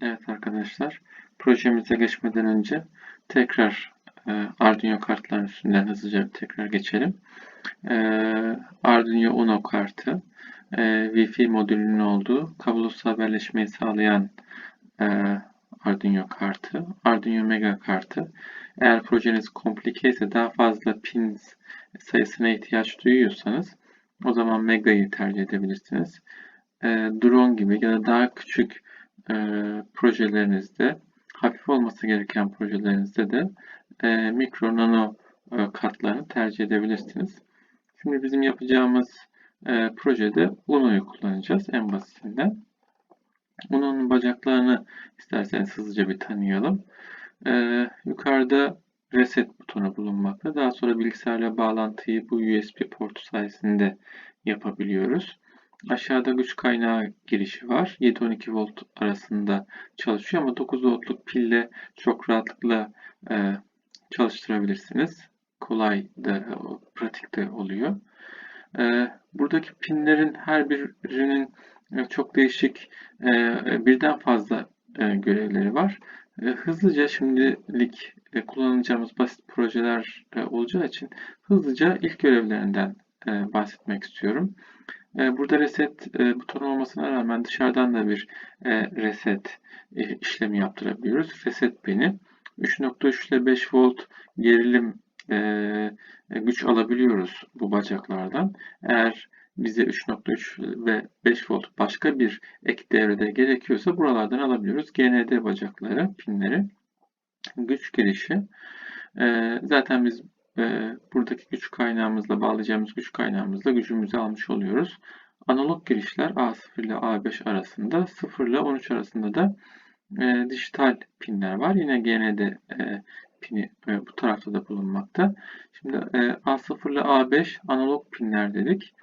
Evet arkadaşlar, projemize geçmeden önce tekrar e, Arduino kartların üstünden hızlıca tekrar geçelim. E, Arduino Uno kartı, e, Wi-Fi modülünün olduğu kablosuz haberleşmeyi sağlayan e, Arduino kartı, Arduino Mega kartı. Eğer projeniz komplike ise daha fazla pins sayısına ihtiyaç duyuyorsanız o zaman Mega'yı tercih edebilirsiniz. E, drone gibi ya da daha küçük e, projelerinizde, hafif olması gereken projelerinizde de e, mikro nano e, kartlarını tercih edebilirsiniz. Şimdi bizim yapacağımız e, projede Uno'yu kullanacağız en basitinden. Uno'nun bacaklarını isterseniz hızlıca bir tanıyalım. E, yukarıda reset butonu bulunmakta. Daha sonra bilgisayarla bağlantıyı bu USB portu sayesinde yapabiliyoruz. Aşağıda güç kaynağı girişi var. 7-12 volt arasında çalışıyor ama 9 voltluk pille çok rahatlıkla e, çalıştırabilirsiniz. Kolay da pratik de oluyor. E, buradaki pinlerin her birinin e, çok değişik e, birden fazla e, görevleri var. E, hızlıca şimdilik e, kullanacağımız basit projeler e, olacağı için hızlıca ilk görevlerinden e, bahsetmek istiyorum. E, burada reset e, butonu olmasına rağmen dışarıdan da bir e, reset işlemi yaptırabiliyoruz. Reset pini 3.3 ile 5 volt gerilim güç alabiliyoruz bu bacaklardan. Eğer bize 3.3 ve 5 volt başka bir ek devrede gerekiyorsa buralardan alabiliyoruz. GND bacakları, pinleri, güç girişi. Zaten biz e, buradaki güç kaynağımızla bağlayacağımız güç kaynağımızla gücümüzü almış oluyoruz. Analog girişler A0 ile A5 arasında 0 ile 13 arasında da e, dijital pinler var. Yine GND e, pini e, bu tarafta da bulunmakta. Şimdi e, A0 ile A5 analog pinler dedik.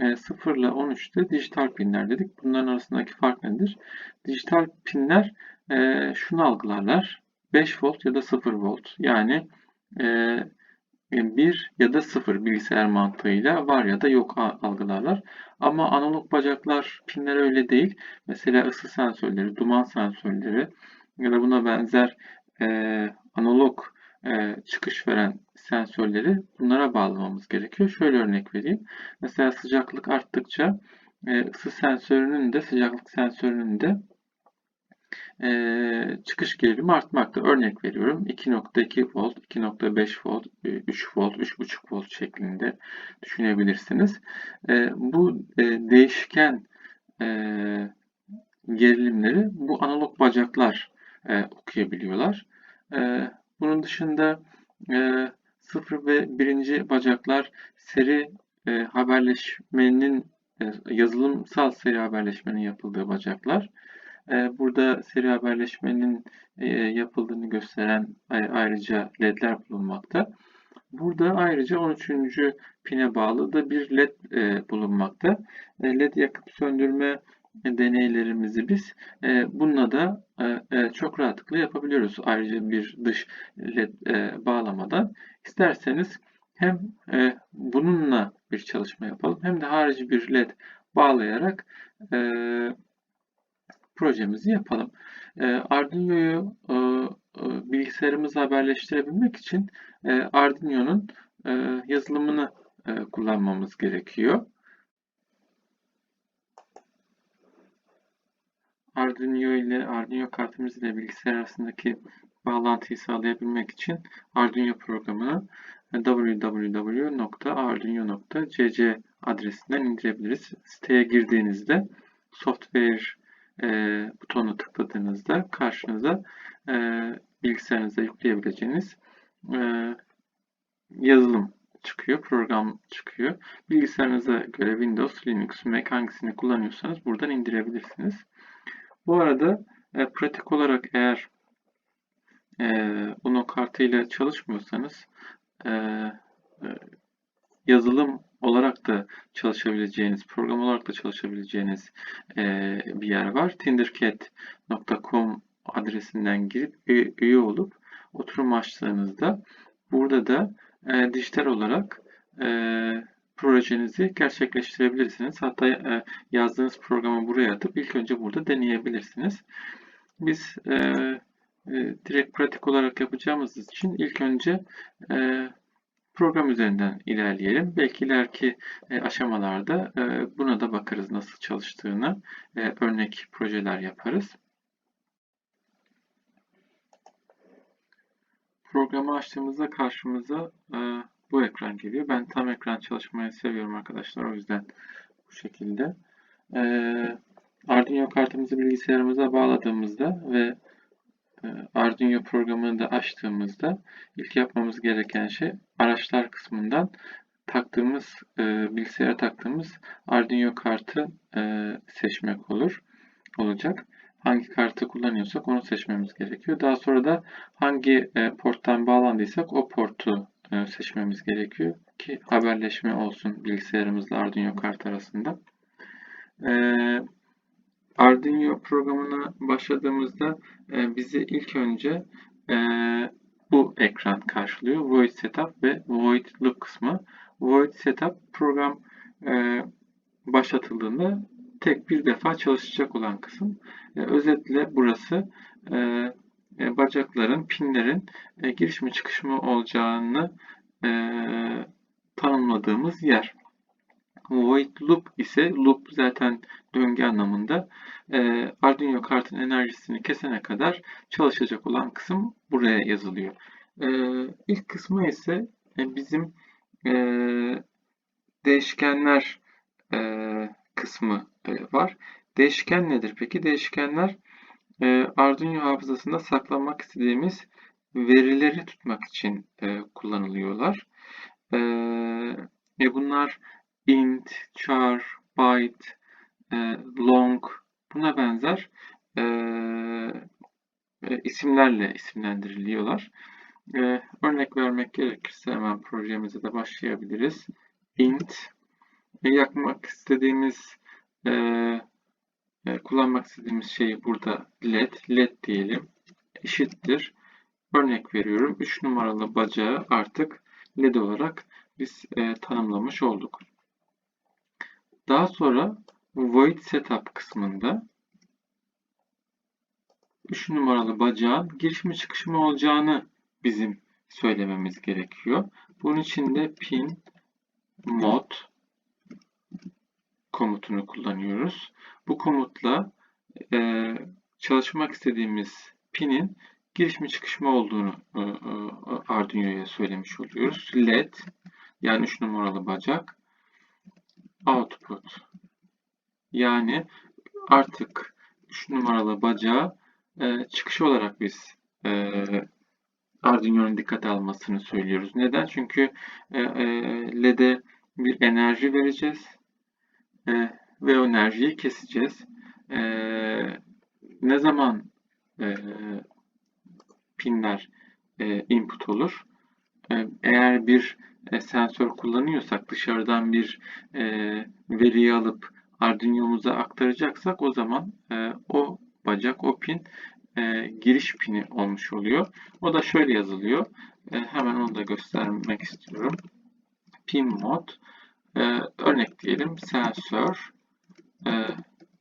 E, 0 ile 13 de dijital pinler dedik. Bunların arasındaki fark nedir? Dijital pinler e, şunu algılarlar. 5 volt ya da 0 volt. Yani e, 1 ya da 0 bilgisayar mantığıyla var ya da yok algılarlar. Ama analog bacaklar pinler öyle değil. Mesela ısı sensörleri, duman sensörleri ya da buna benzer e, analog e, çıkış veren sensörleri bunlara bağlamamız gerekiyor. Şöyle örnek vereyim. Mesela sıcaklık arttıkça e, ısı sensörünün de sıcaklık sensörünün de e, çıkış gerilimi artmakta. Örnek veriyorum 2.2 volt, 2.5 volt, 3 volt, 3.5 volt şeklinde düşünebilirsiniz. E, bu e, değişken e, gerilimleri bu analog bacaklar e, okuyabiliyorlar. E, bunun dışında e, 0 ve 1. bacaklar seri e, haberleşmenin e, yazılımsal seri haberleşmenin yapıldığı bacaklar. Ee, burada seri haberleşmenin e, yapıldığını gösteren ayrıca ledler bulunmakta. Burada ayrıca 13. pine bağlı da bir led e, bulunmakta. E, led yakıp söndürme deneylerimizi biz bununla da çok rahatlıkla yapabiliyoruz. Ayrıca bir dış led bağlamadan. İsterseniz hem bununla bir çalışma yapalım hem de harici bir led bağlayarak projemizi yapalım. E, Arduino'yu e, e, bilgisayarımıza haberleştirebilmek için e, Arduino'nun e, yazılımını e, kullanmamız gerekiyor. Arduino ile Arduino kartımız ile bilgisayar arasındaki bağlantıyı sağlayabilmek için Arduino programını www.arduino.cc adresinden indirebiliriz. Siteye girdiğinizde software e, butonuna tıkladığınızda karşınıza e, bilgisayarınıza yükleyebileceğiniz e, yazılım çıkıyor, program çıkıyor. Bilgisayarınıza göre Windows, Linux, Mac hangisini kullanıyorsanız buradan indirebilirsiniz. Bu arada e, pratik olarak eğer e, Uno kartıyla çalışmıyorsanız e, e, yazılım olarak da çalışabileceğiniz, program olarak da çalışabileceğiniz e, bir yer var. tindercat.com adresinden girip üye olup oturum açtığınızda burada da e, dijital olarak e, projenizi gerçekleştirebilirsiniz. Hatta e, yazdığınız programı buraya atıp ilk önce burada deneyebilirsiniz. biz e, e, direkt pratik olarak yapacağımız için ilk önce e, program üzerinden ilerleyelim. Belki ileriki e, aşamalarda e, buna da bakarız nasıl çalıştığını. E, örnek projeler yaparız. Programı açtığımızda karşımıza bu ekran geliyor. Ben tam ekran çalışmayı seviyorum arkadaşlar. O yüzden bu şekilde. Arduino kartımızı bilgisayarımıza bağladığımızda ve Arduino programını da açtığımızda ilk yapmamız gereken şey araçlar kısmından taktığımız e, bilgisayara taktığımız Arduino kartı e, seçmek olur olacak. Hangi kartı kullanıyorsak onu seçmemiz gerekiyor. Daha sonra da hangi e, porttan bağlandıysak o portu e, seçmemiz gerekiyor ki haberleşme olsun bilgisayarımızla Arduino kart arasında. E, Arduino programına başladığımızda e, bizi ilk önce e, bu ekran karşılıyor. Void Setup ve Void Loop kısmı. Void Setup program e, başlatıldığında tek bir defa çalışacak olan kısım. E, özetle burası e, e, bacakların, pinlerin e, giriş mi çıkış mı olacağını e, tanımladığımız yer. Void loop ise loop zaten döngü anlamında. E, Arduino kartın enerjisini kesene kadar çalışacak olan kısım buraya yazılıyor. E, ilk kısmı ise e, bizim e, değişkenler e, kısmı e, var. Değişken nedir peki? Değişkenler e, Arduino hafızasında saklamak istediğimiz verileri tutmak için e, kullanılıyorlar. E, ve bunlar int, char, byte, e, long buna benzer e, e, isimlerle isimlendiriliyorlar. Örnek vermek gerekirse hemen projemize de başlayabiliriz. int yapmak istediğimiz kullanmak istediğimiz şey burada led. led diyelim. Eşittir. Örnek veriyorum. 3 numaralı bacağı artık led olarak biz e, tanımlamış olduk. Daha sonra void setup kısmında 3 numaralı bacağın giriş mi çıkış mı olacağını bizim söylememiz gerekiyor. Bunun için de pin mod komutunu kullanıyoruz. Bu komutla e, çalışmak istediğimiz pinin giriş mi çıkış mı olduğunu e, e, Arduino'ya söylemiş oluyoruz. LED yani 3 numaralı bacak output yani artık 3 numaralı bacağı e, çıkış olarak biz e, Arduino'nun dikkate almasını söylüyoruz. Neden? Çünkü e, e, LED'e bir enerji vereceğiz e, ve o enerjiyi keseceğiz. E, ne zaman e, pinler e, input olur? E, eğer bir e, sensör kullanıyorsak, dışarıdan bir e, veriyi alıp Arduino'muza aktaracaksak o zaman e, o bacak, o pin e, giriş pini olmuş oluyor. O da şöyle yazılıyor. E, hemen onu da göstermek istiyorum. Pin mod e, örnek diyelim sensör e,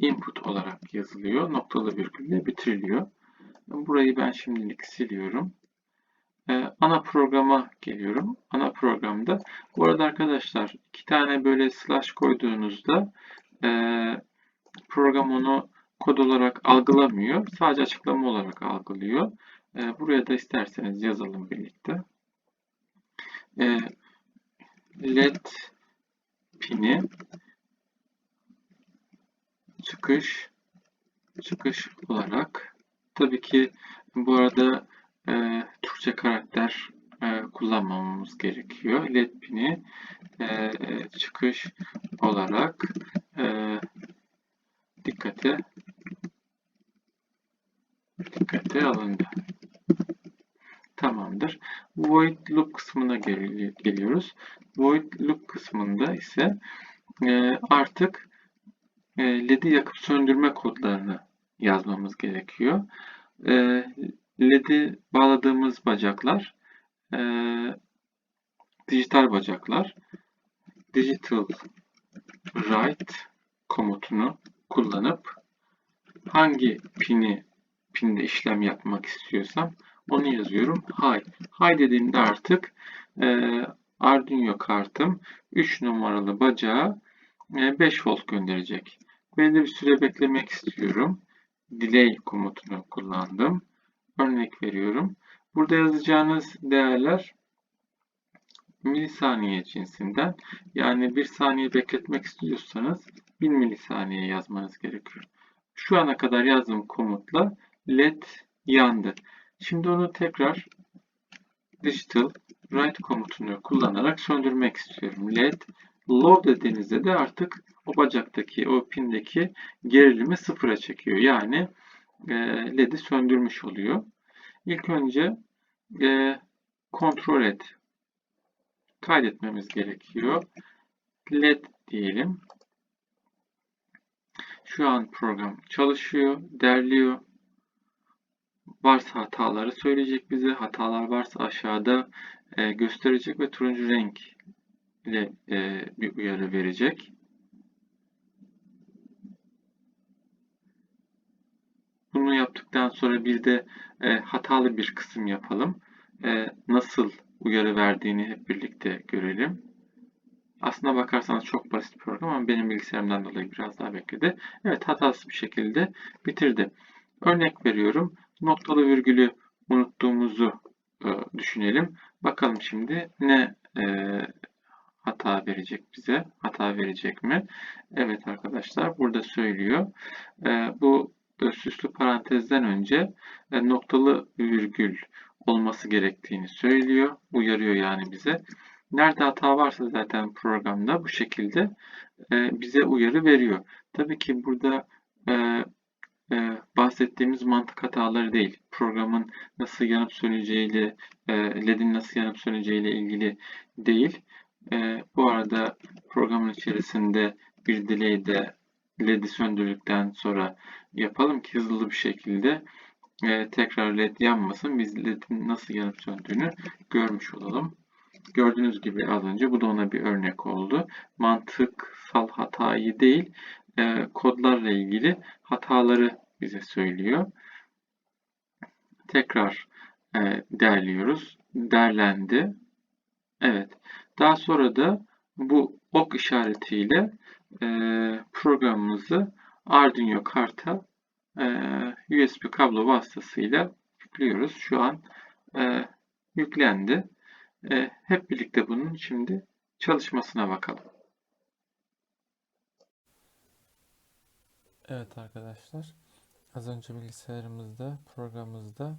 input olarak yazılıyor. Noktalı virgülle bitiriliyor. Burayı ben şimdilik siliyorum. Ee, ana programa geliyorum. Ana programda. Bu arada arkadaşlar iki tane böyle slash koyduğunuzda e, program onu kod olarak algılamıyor. Sadece açıklama olarak algılıyor. E, buraya da isterseniz yazalım birlikte. E, led pini çıkış çıkış olarak tabii ki bu arada e, Türkçe karakter e, kullanmamamız gerekiyor. LED pini e, çıkış olarak e, dikkate dikkate alındı. Tamamdır. Void loop kısmına gel geliyoruz. Void loop kısmında ise e, artık e, LED'i yakıp söndürme kodlarını yazmamız gerekiyor. E, LED'i bağladığımız bacaklar e, dijital bacaklar. Digital write komutunu kullanıp hangi pini pinde işlem yapmak istiyorsam onu yazıyorum. High. High dediğimde artık e, Arduino kartım 3 numaralı bacağa e, 5 volt gönderecek. Belli bir süre beklemek istiyorum. Delay komutunu kullandım. Örnek veriyorum. Burada yazacağınız değerler milisaniye cinsinden. Yani bir saniye bekletmek istiyorsanız 1000 milisaniye yazmanız gerekiyor. Şu ana kadar yazdığım komutla led yandı. Şimdi onu tekrar digital write komutunu kullanarak söndürmek istiyorum. led low dediğinizde de artık o bacaktaki, o pindeki gerilimi sıfıra çekiyor. Yani led'i söndürmüş oluyor. İlk önce e, kontrol et kaydetmemiz gerekiyor. led diyelim. Şu an program çalışıyor, derliyor. Varsa hataları söyleyecek bize. Hatalar varsa aşağıda e, gösterecek ve turuncu renk ile e, bir uyarı verecek. Bunu yaptıktan sonra bir de e, hatalı bir kısım yapalım. E, nasıl uyarı verdiğini hep birlikte görelim. Aslına bakarsanız çok basit program ama benim bilgisayarımdan dolayı biraz daha bekledi. Evet hatasız bir şekilde bitirdi. Örnek veriyorum. Noktalı virgülü unuttuğumuzu e, düşünelim. Bakalım şimdi ne e, hata verecek bize? Hata verecek mi? Evet arkadaşlar burada söylüyor. E, bu e, süslü parantezden önce e, noktalı virgül olması gerektiğini söylüyor. Uyarıyor yani bize. Nerede hata varsa zaten programda bu şekilde e, bize uyarı veriyor. Tabii ki burada e, bahsettiğimiz mantık hataları değil. Programın nasıl yanıp söneceğiyle, LED'in nasıl yanıp söneceğiyle ilgili değil. Bu arada programın içerisinde bir delay'de LED'i söndürdükten sonra yapalım ki hızlı bir şekilde e, tekrar led yanmasın. Biz ledin nasıl yanıp söndüğünü görmüş olalım. Gördüğünüz gibi az önce bu da ona bir örnek oldu. Mantıksal hatayı değil, e, kodlarla ilgili hataları bize söylüyor. Tekrar e, derliyoruz. Derlendi. Evet. Daha sonra da bu ok işaretiyle e, programımızı Arduino karta e, USB kablo vasıtasıyla yüklüyoruz. Şu an e, yüklendi. E, hep birlikte bunun şimdi çalışmasına bakalım. Evet arkadaşlar, az önce bilgisayarımızda, programımızda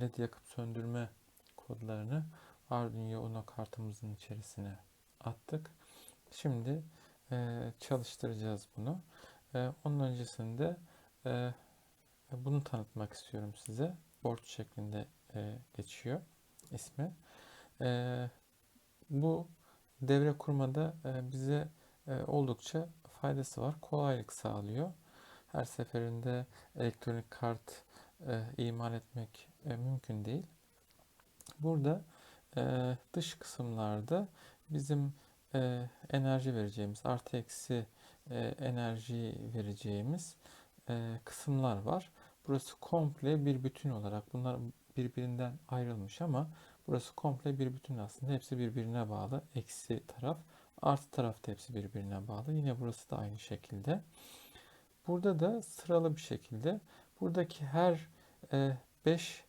led yakıp söndürme kodlarını Arduino Uno kartımızın içerisine attık. Şimdi e, çalıştıracağız bunu. E, onun öncesinde e, bunu tanıtmak istiyorum size. Board şeklinde e, geçiyor ismi. E, bu devre kurmada e, bize e, oldukça faydası var. Kolaylık sağlıyor. Her seferinde elektronik kart e, imal etmek e, mümkün değil. Burada e, dış kısımlarda bizim e, enerji vereceğimiz, artı eksi e, enerji vereceğimiz e, kısımlar var. Burası komple bir bütün olarak bunlar birbirinden ayrılmış ama burası komple bir bütün aslında. Hepsi birbirine bağlı. Eksi taraf, artı taraf da hepsi birbirine bağlı. Yine burası da aynı şekilde. Burada da sıralı bir şekilde buradaki her 5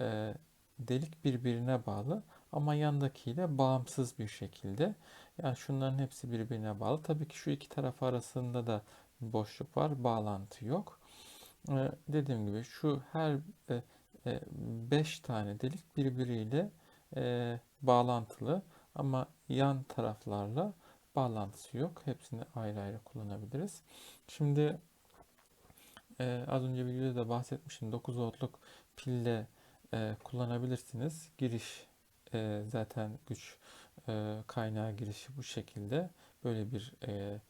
e, e, delik birbirine bağlı ama yandakiyle bağımsız bir şekilde. Yani şunların hepsi birbirine bağlı. Tabii ki şu iki taraf arasında da boşluk var, bağlantı yok. Ee, dediğim gibi şu her 5 e, tane delik birbiriyle e, bağlantılı ama yan taraflarla bağlantısı yok. Hepsini ayrı ayrı kullanabiliriz. Şimdi e, az önce videoda da bahsetmiştim. 9 voltluk pille e, kullanabilirsiniz. Giriş e, zaten güç e, kaynağı girişi bu şekilde. Böyle bir e,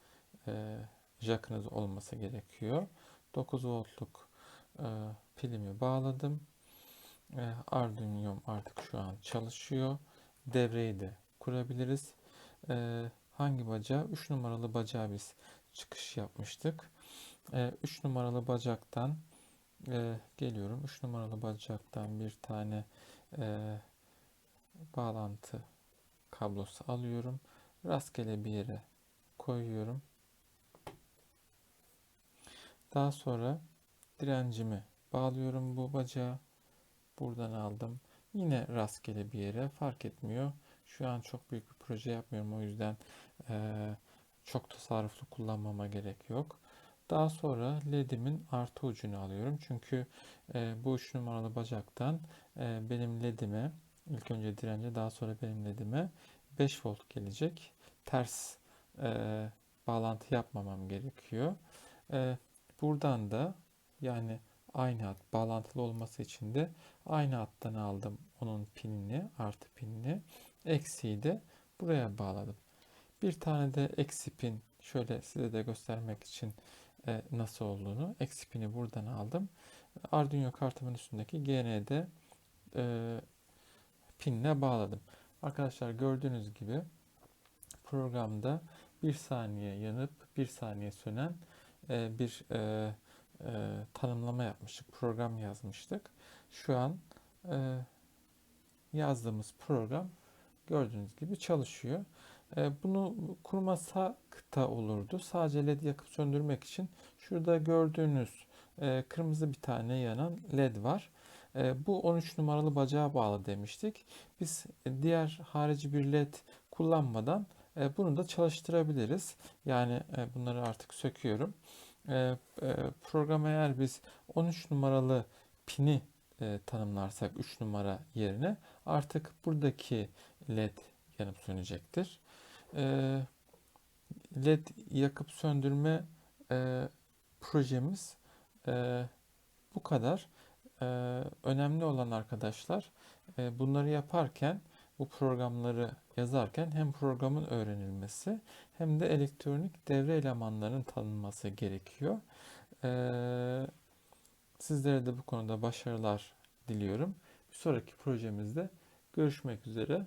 e, jackınız olması gerekiyor. 9 voltluk e, pilimi bağladım. E, Arduino'm artık şu an çalışıyor. Devreyi de kurabiliriz. E, hangi bacağı? 3 numaralı bacağı biz çıkış yapmıştık. 3 e, numaralı bacaktan e, geliyorum. 3 numaralı bacaktan bir tane e, bağlantı kablosu alıyorum. Rastgele bir yere koyuyorum. Daha sonra direncimi bağlıyorum bu bacağa. Buradan aldım. Yine rastgele bir yere fark etmiyor. Şu an çok büyük bir proje yapmıyorum. O yüzden çok tasarruflu kullanmama gerek yok. Daha sonra LED'imin artı ucunu alıyorum. Çünkü bu 3 numaralı bacaktan benim LED'ime ilk önce dirence daha sonra benim LED'ime 5 volt gelecek. Ters eee, bağlantı yapmamam gerekiyor. Eee, buradan da yani aynı hat bağlantılı olması için de aynı hattan aldım onun pinini artı pinini eksiği de buraya bağladım. Bir tane de eksi pin şöyle size de göstermek için e, nasıl olduğunu eksi pini buradan aldım. Arduino kartımın üstündeki GND e, pinle bağladım. Arkadaşlar gördüğünüz gibi programda bir saniye yanıp bir saniye sönen e, bir e, e, tanımlama yapmıştık, program yazmıştık. Şu an e, yazdığımız program gördüğünüz gibi çalışıyor. E, bunu kurmasak da olurdu. Sadece led yakıp söndürmek için şurada gördüğünüz e, kırmızı bir tane yanan led var. E, bu 13 numaralı bacağa bağlı demiştik. Biz diğer harici bir led kullanmadan e, bunu da çalıştırabiliriz. Yani e, bunları artık söküyorum. E, e, programa eğer biz 13 numaralı pini e, tanımlarsak 3 numara yerine artık buradaki led yanıp sönecektir. E, led yakıp söndürme e, projemiz e, bu kadar. E, önemli olan arkadaşlar e, bunları yaparken bu programları yazarken hem programın öğrenilmesi hem de elektronik devre elemanlarının tanınması gerekiyor. Ee, sizlere de bu konuda başarılar diliyorum. Bir sonraki projemizde görüşmek üzere.